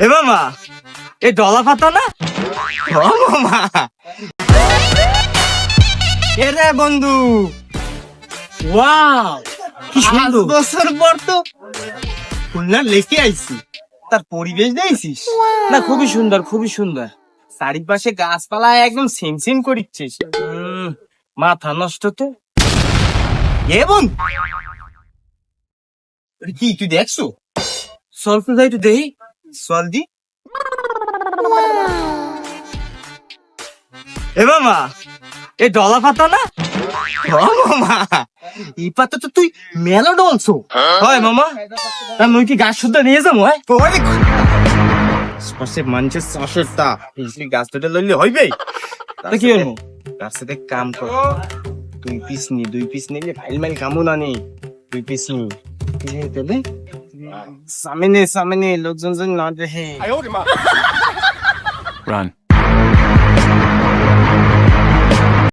এ মামা এ ডলা পাতা না? ও মামা। এ রে বন্ধু। ওয়াও কি সুন্দর। বছর পর তো খুলনা লেকে আইছি তার পরিবেশ দেখছিস? না খুবই সুন্দর খুবই সুন্দর। চারিপাশে গাছপালা একদম সিম সিম করিচ্ছিস। মাথা নষ্ট তো। এ বন্ধু কি তুই দেখছ? তো যাই একটু দেখি। দি এ মামা এ ডলা পাতা না? মামা এই পাতা তো তুই মেলা ডলছো। হয় মামা আমি কি গাছ শুদ্ধ নিয়ে যাব হ্যাঁ? মানুষের চাষেরটা গাছ দুটো লইলে হইবে তা কি হলো তার সাথে কাম কর। দুই পিস নি দুই পিস নিলে ফাইল মাইল কামো না নি। দুই পিস নি। सामने सामने लोग जन सुन Run.